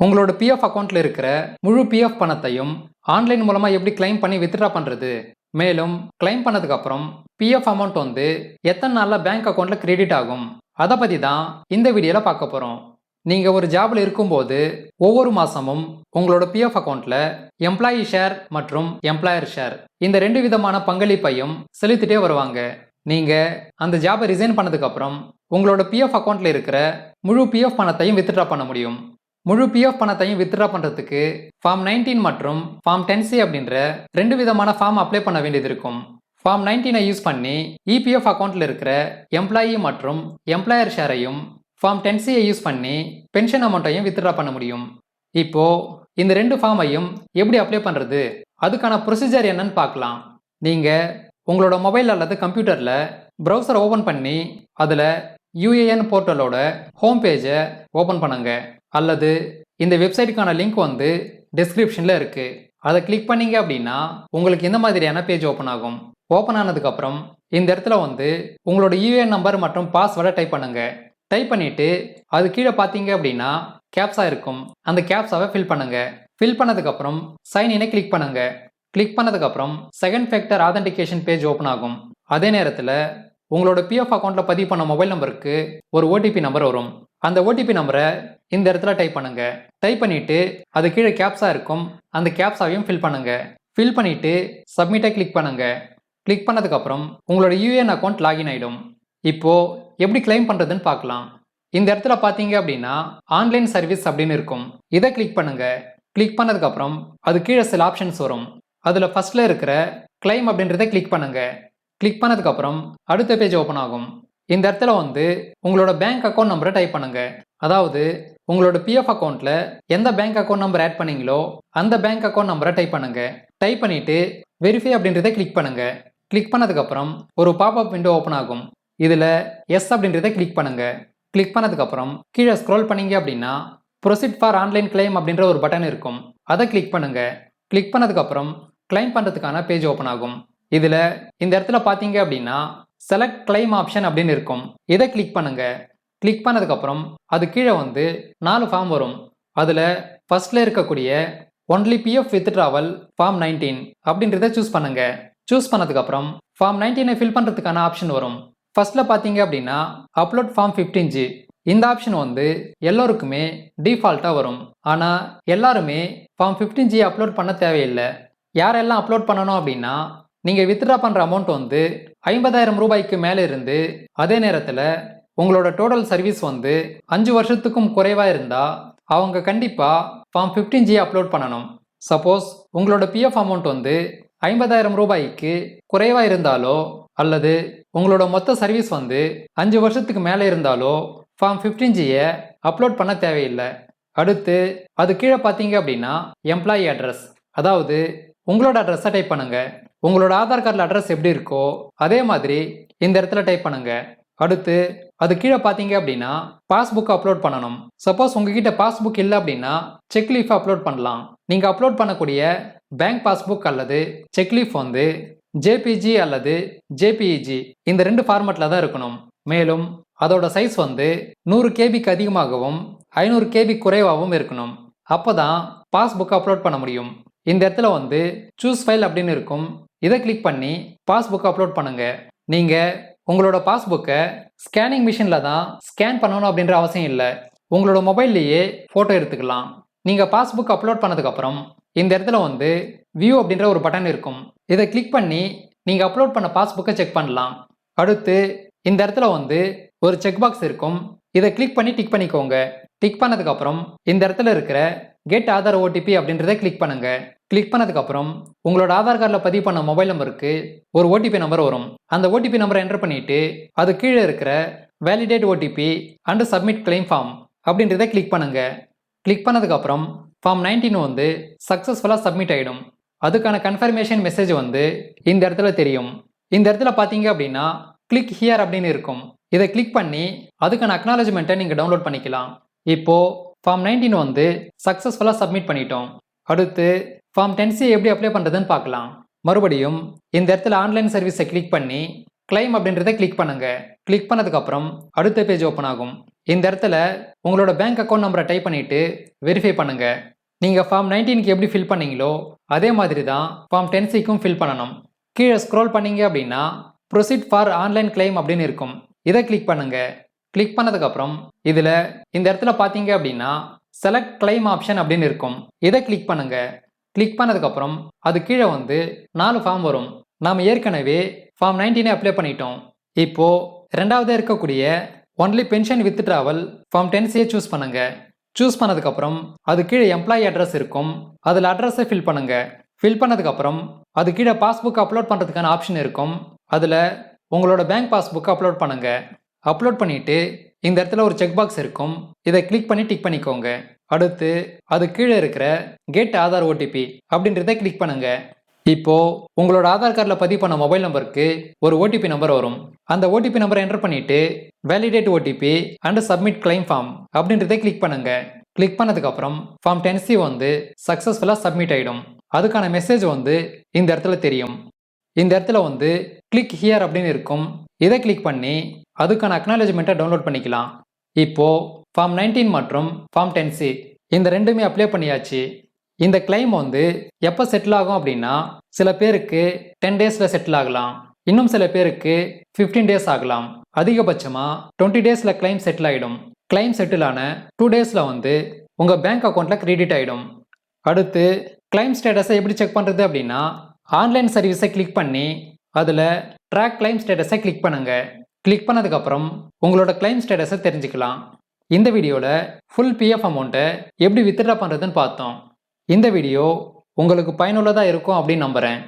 உங்களோட பிஎஃப் அக்கௌண்ட்டில் இருக்கிற முழு பிஎஃப் பணத்தையும் ஆன்லைன் மூலமாக எப்படி கிளைம் பண்ணி வித்ட்ரா பண்ணுறது மேலும் கிளைம் பண்ணதுக்கப்புறம் பிஎஃப் அமௌண்ட் வந்து எத்தனை நாளில் பேங்க் அக்கௌண்ட்டில் கிரெடிட் ஆகும்? அதை பற்றி தான் இந்த வீடியோவில் பார்க்க போகிறோம் நீங்கள் ஒரு ஜாபில் இருக்கும்போது ஒவ்வொரு மாதமும் உங்களோட பிஎஃப் அக்கௌண்ட்டில் எம்ப்ளாயி ஷேர் மற்றும் எம்ப்ளாயர் ஷேர் இந்த ரெண்டு விதமான பங்களிப்பையும் செலுத்திட்டே வருவாங்க. நீங்கள் அந்த ஜாபை ரிசைன் பண்ணதுக்கப்புறம் உங்களோட பிஎஃப் அக்கௌண்ட்டில் இருக்கிற முழு பிஎஃப் பணத்தையும் வித்ட்ரா பண்ண முடியும். முழு பிஎஃப் பணத்தையும் வித்ட்ரா பண்ணுறதுக்கு ஃபார்ம் நைன்டீன் மற்றும் ஃபார்ம் டென் சி அப்படின்ற ரெண்டு விதமான ஃபார்ம் அப்ளை பண்ண வேண்டியது இருக்கும். ஃபார்ம் நைன்டீனை யூஸ் பண்ணி இபிஎஃப் அக்கௌண்ட்டில் இருக்கிற எம்ப்ளாயி மற்றும் எம்ப்ளாயர் ஷேரையும் ஃபார்ம் டென் சியை யூஸ் பண்ணி பென்ஷன் அமௌண்ட்டையும் வித்ட்ரா பண்ண முடியும். இப்போது இந்த ரெண்டு ஃபார்மையும் எப்படி அப்ளை பண்ணுறது அதுக்கான ப்ரொசீஜர் என்னன்னு பார்க்கலாம். நீங்கள் உங்களோட மொபைல் அல்லது கம்ப்யூட்டரில் ப்ரௌசர் ஓப்பன் பண்ணி அதில் யூஏஎன் போர்ட்டலோட ஹோம் பேஜை ஓப்பன் பண்ணுங்கள் அல்லது இந்த வெப்சைட்டுக்கான லிங்க் வந்து டிஸ்கிரிப்ஷனில் இருக்குது அதை கிளிக் பண்ணீங்க அப்படின்னா உங்களுக்கு இந்த மாதிரியான பேஜ் ஓப்பன் ஆகும். ஓப்பன் ஆனதுக்கப்புறம் இந்த இடத்துல வந்து உங்களோட யூஏஎன் நம்பர் மற்றும் பாஸ்வேர்டை டைப் பண்ணுங்க. டைப் பண்ணிவிட்டு அது கீழே பார்த்தீங்க அப்படின்னா கேப்ஸா இருக்கும். அந்த கேப்ஸாவை ஃபில் பண்ணுங்க. ஃபில் பண்ணதுக்கப்புறம் சைன் இனை கிளிக் பண்ணுங்க. கிளிக் பண்ணதுக்கப்புறம் second factor authentication page open ஆகும். அதே நேரத்தில் உங்களோட பிஎஃப் அக்கௌண்ட்டில் பதிவு பண்ண மொபைல் நம்பருக்கு ஒரு ஓடிபி நம்பர் வரும். அந்த ஓடிபி நம்பரை இந்த இடத்துல டைப் பண்ணுங்க. டைப் பண்ணிட்டு அது கீழே கேப்ஸாக இருக்கும். அந்த கேப்ஸாவையும் ஃபில் பண்ணுங்க. ஃபில் பண்ணிட்டு சப்மிட்டை கிளிக் பண்ணுங்க. கிளிக் பண்ணதுக்கப்புறம் உங்களோட யூஏஎன் அக்கௌண்ட் லாகின் ஆகிடும் இப்போ எப்படி கிளைம் பண்ணுறதுன்னு பார்க்கலாம். இந்த இடத்துல பார்த்தீங்க அப்படின்னா ஆன்லைன் சர்வீஸ் அப்படின்னு இருக்கும். இதை கிளிக் பண்ணுங்க. கிளிக் பண்ணதுக்கப்புறம் அது கீழே சில ஆப்ஷன்ஸ் வரும். அதில் ஃபர்ஸ்ட்ல இருக்கிற கிளைம் அப்படின்றத கிளிக் பண்ணுங்க. கிளிக் பண்ணதுக்கப்புறம் அடுத்த பேஜ் ஓப்பன் ஆகும். இந்த இடத்துல வந்து உங்களோட பேங்க் அக்கௌண்ட் நம்பரை டைப் பண்ணுங்க. அதாவது உங்களோட பிஎஃப் அக்கௌண்ட்ல எந்த பேங்க் அக்கௌண்ட் நம்பர் ஆட் பண்ணீங்களோ அந்த பேங்க் அக்கௌண்ட் நம்பரை டைப் பண்ணுங்க. டைப் பண்ணிட்டு வெரிஃபை அப்படின்றத கிளிக் பண்ணுங்க. கிளிக் பண்ணதுக்கப்புறம் ஒரு பாப்அப் விண்டோ ஓப்பன் ஆகும். இதில் எஸ் அப்படின்றத கிளிக் பண்ணுங்க. கிளிக் பண்ணதுக்கப்புறம் கீழே ஸ்க்ரோல் பண்ணீங்க அப்படின்னா ப்ரொசீட் ஃபார் ஆன்லைன் கிளைம் அப்படின்ற ஒரு பட்டன் இருக்கும். அதை கிளிக் பண்ணுங்க. கிளிக் பண்ணதுக்கப்புறம் கிளைம் பண்ணுறதுக்கான பேஜ் ஓப்பன் ஆகும். இதில் இந்த இடத்துல பார்த்தீங்க அப்படின்னா செலக்ட் கிளைம் ஆப்ஷன் அப்படின்னு இருக்கும். இதை கிளிக் பண்ணுங்க. கிளிக் பண்ணதுக்கப்புறம் அது கீழே வந்து நாலு ஃபார்ம் வரும். அதில் ஃபர்ஸ்ட்ல இருக்கக்கூடிய only PF withdrawal form nineteen அப்படின்றத சூஸ் பண்ணுங்க. சூஸ் பண்ணதுக்கப்புறம் ஃபார்ம் நைன்டீனை ஃபில் பண்ணுறதுக்கான ஆப்ஷன் வரும். ஃபர்ஸ்ட்ல பார்த்தீங்க அப்படின்னா அப்லோட் ஃபார்ம் ஃபிஃப்டீன் ஜி இந்த ஆப்ஷன் வந்து எல்லோருக்குமே டிஃபால்ட்டாக வரும். ஆனால் எல்லாருமே ஃபார்ம் ஃபிஃப்டீன் ஜி அப்லோட் பண்ண தேவையில்லை. யாரெல்லாம் அப்லோட் பண்ணணும் அப்படின்னா நீங்கள் வித்ட்ரா பண்ணுற அமௌண்ட் வந்து ஐம்பதாயிரம் ரூபாய்க்கு மேலே இருந்து அதே நேரத்தில் உங்களோட டோட்டல் சர்வீஸ் வந்து அஞ்சு வருஷத்துக்கும் குறைவாக இருந்தால் அவங்க கண்டிப்பாக ஃபார்ம் ஃபிஃப்டீன் ஜி அப்லோட் பண்ணணும். சப்போஸ் உங்களோட பிஎஃப் அமௌண்ட் வந்து ஐம்பதாயிரம் ரூபாய்க்கு குறைவாக இருந்தாலோ அல்லது உங்களோட மொத்த சர்வீஸ் வந்து அஞ்சு வருஷத்துக்கு மேலே இருந்தாலோ ஃபார்ம் ஃபிஃப்டீன் ஜியை அப்லோட் பண்ண தேவையில்லை. அடுத்து அது கீழே பார்த்தீங்க அப்படின்னா எம்ப்ளாயி அட்ரஸ் அதாவது உங்களோட அட்ரஸை டைப் பண்ணுங்கள் உங்களோட ஆதார் கார்டில் அட்ரஸ் எப்படி இருக்கோ அதே மாதிரி இந்த இடத்துல டைப் பண்ணுங்க. அடுத்து அது கீழே பார்த்தீங்க அப்படின்னா பாஸ்புக் அப்லோட் பண்ணணும். சப்போஸ் உங்ககிட்ட பாஸ்புக் இல்லை அப்படின்னா செக் லீஃப் அப்லோட் பண்ணலாம். நீங்கள் அப்லோட் பண்ணக்கூடிய பேங்க் பாஸ்புக் அல்லது செக் லீஃப் வந்து ஜேபிஜி அல்லது ஜேபிஇஜி இந்த ரெண்டு ஃபார்மேட்டில் தான் இருக்கணும். மேலும் அதோட சைஸ் வந்து நூறு கேபிக்கு அதிகமாகவும் ஐநூறு கேபி குறைவாகவும் இருக்கணும். அப்போ தான் பாஸ்புக் அப்லோட் பண்ண முடியும். இந்த இடத்துல வந்து சூஸ் ஃபைல் அப்படின்னு இருக்கும். இதை கிளிக் பண்ணி பாஸ்புக் அப்லோட் பண்ணுங்க. நீங்கள் உங்களோட பாஸ்புக்கை ஸ்கேனிங் மிஷினில் தான் ஸ்கேன் பண்ணணும் அப்படின்ற அவசியம் இல்லை. உங்களோட மொபைல்லையே ஃபோட்டோ எடுத்துக்கலாம். நீங்கள் பாஸ்புக் அப்லோட் பண்ணதுக்கப்புறம் இந்த இடத்துல வந்து வியூ அப்படின்ற ஒரு பட்டன் இருக்கும். இதை கிளிக் பண்ணி நீங்கள் அப்லோட் பண்ண பாஸ்புக்கை செக் பண்ணலாம். அடுத்து இந்த இடத்துல வந்து ஒரு செக் பாக்ஸ் இருக்கும். இதை கிளிக் பண்ணி டிக் பண்ணிக்கோங்க. டிக் பண்ணதுக்கப்புறம் இந்த இடத்துல இருக்கிற கெட் ஆதார் ஓடிபி அப்படின்றத கிளிக் பண்ணுங்கள் கிளிக் பண்ணதுக்கப்புறம் உங்களோட ஆதார் கார்டில் பதிவு பண்ண மொபைல் நம்பருக்கு ஒரு ஓடிபி நம்பர் வரும். அந்த ஓடிபி நம்பரை என்டர் பண்ணிட்டு அது கீழே இருக்கிற validate OTP and submit claim form அப்படின்றத கிளிக் பண்ணுங்க. கிளிக் பண்ணதுக்கப்புறம் ஃபார்ம் நைன்டீன் வந்து சக்ஸஸ்ஃபுல்லாக சப்மிட் ஆகிடும் அதுக்கான கன்ஃபர்மேஷன் மெசேஜ் வந்து இந்த இடத்துல தெரியும். இந்த இடத்துல பார்த்தீங்க அப்படின்னா கிளிக் ஹியர் அப்படின்னு இருக்கும். இதை கிளிக் பண்ணி அதுக்கான அக்னாலஜ்மெண்ட்டை நீங்கள் டவுன்லோட் பண்ணிக்கலாம். இப்போது ஃபார்ம் நைன்டீன் வந்து சக்ஸஸ்ஃபுல்லாக சப்மிட் பண்ணிட்டோம். அடுத்து ஃபார்ம் டென்சி எப்படி அப்ளை பண்ணுறதுன்னு பார்க்கலாம். மறுபடியும் இந்த இடத்துல ஆன்லைன் சர்வீஸை கிளிக் பண்ணி கிளைம் அப்படின்றத கிளிக் பண்ணுங்க. கிளிக் பண்ணதுக்கப்புறம் அடுத்த பேஜ் ஓப்பன் ஆகும். இந்த இடத்துல உங்களோட பேங்க் அக்கௌண்ட் நம்பரை டைப் பண்ணிட்டு வெரிஃபை பண்ணுங்க. நீங்கள் ஃபார்ம் நைன்டீனுக்கு எப்படி ஃபில் பண்ணீங்களோ அதே மாதிரி தான் ஃபார்ம் டென்சிக்கும் ஃபில் பண்ணணும். கீழே ஸ்க்ரோல் பண்ணீங்க அப்படின்னா ப்ரொசீட் ஃபார் ஆன்லைன் கிளைம் அப்படின்னு இருக்கும். இதை கிளிக் பண்ணுங்க. கிளிக் பண்ணதுக்கப்புறம் இதில் இந்த இடத்துல பார்த்தீங்க அப்படின்னா செலக்ட் கிளைம் ஆப்ஷன் அப்படின்னு இருக்கும். இதை கிளிக் பண்ணுங்க. கிளிக் பண்ணதுக்கப்புறம் அது கீழே வந்து நாலு ஃபார்ம் வரும். நாம் ஏற்கனவே ஃபார்ம் நைன்டீனே அப்ளை பண்ணிட்டோம். இப்போ ரெண்டாவது இருக்கக்கூடிய only pension withdrawal form டென்சியை சூஸ் பண்ணுங்க. சூஸ் பண்ணதுக்கப்புறம் அது கீழே எம்ப்ளாயி அட்ரஸ் இருக்கும். அதில் அட்ரஸை ஃபில் பண்ணுங்க. ஃபில் பண்ணதுக்கப்புறம் அது கீழே பாஸ்புக் அப்லோட் பண்ணுறதுக்கான ஆப்ஷன் இருக்கும். அதில் உங்களோட பேங்க் பாஸ்புக் அப்லோட் பண்ணுங்க. அப்லோட் பண்ணிட்டு இந்த இடத்துல ஒரு செக் பாக்ஸ் இருக்கும். இதை கிளிக் பண்ணி டிக் பண்ணிக்கோங்க. அடுத்து அது கீழே இருக்கிற கெட் ஆதார் ஓடிபி அப்படின்றத கிளிக் பண்ணுங்க. இப்போ உங்களோட ஆதார் கார்டில் பதிவு பண்ண மொபைல் நம்பருக்கு ஒரு ஓடிபி நம்பர் வரும். அந்த ஓடிபி நம்பரை என்டர் பண்ணிட்டு validate OTP and submit claim form அப்படின்றத கிளிக் பண்ணுங்க. கிளிக் பண்ணதுக்கப்புறம் ஃபார்ம் டென்சி வந்து சக்ஸஸ்ஃபுல்லாக சப்மிட் ஆகிடும் அதுக்கான மெசேஜ் வந்து இந்த இடத்துல தெரியும். இந்த இடத்துல வந்து கிளிக் ஹியர் அப்படின்னு இருக்கும். இதை கிளிக் பண்ணி அதுக்கான அக்னாலஜ்மெண்ட்டை டவுன்லோட் பண்ணிக்கலாம். இப்போ ஃபார்ம் நைன்டீன் மற்றும் ஃபார்ம் டென் சி. இந்த ரெண்டுமே அப்ளை பண்ணியாச்சு. இந்த கிளைம் வந்து எப்போ செட்டில் ஆகும் அப்படின்னா சில பேருக்கு டென் டேஸில் செட்டில் ஆகலாம். இன்னும் சில பேருக்கு ஃபிஃப்டீன் டேஸ் ஆகலாம். அதிகபட்சமாக டுவெண்ட்டி டேஸில் கிளைம் செட்டில் ஆகிடும் கிளைம் செட்டில் ஆன டூ டேஸில் வந்து உங்கள் பேங்க் அக்கௌண்ட்டில் கிரெடிட் ஆகிடும் அடுத்து கிளைம் ஸ்டேட்டஸை எப்படி செக் பண்ணுறது அப்படின்னா ஆன்லைன் சர்வீஸை கிளிக் பண்ணி அதில் ட்ராக் கிளைம் ஸ்டேட்டஸை கிளிக் பண்ணுங்கள் கிளிக் பண்ணதுக்கப்புறம் உங்களோட கிளைம் ஸ்டேட்டஸை தெரிஞ்சுக்கலாம். இந்த வீடியோவில் ஃபுல் பிஎஃப் அமௌண்ட்டை எப்படி வித்ட்ரா பண்ணுறதுன்னு பார்த்தோம். இந்த வீடியோ உங்களுக்கு பயனுள்ளதாக இருக்கும் அப்படின்னு நம்புகிறேன்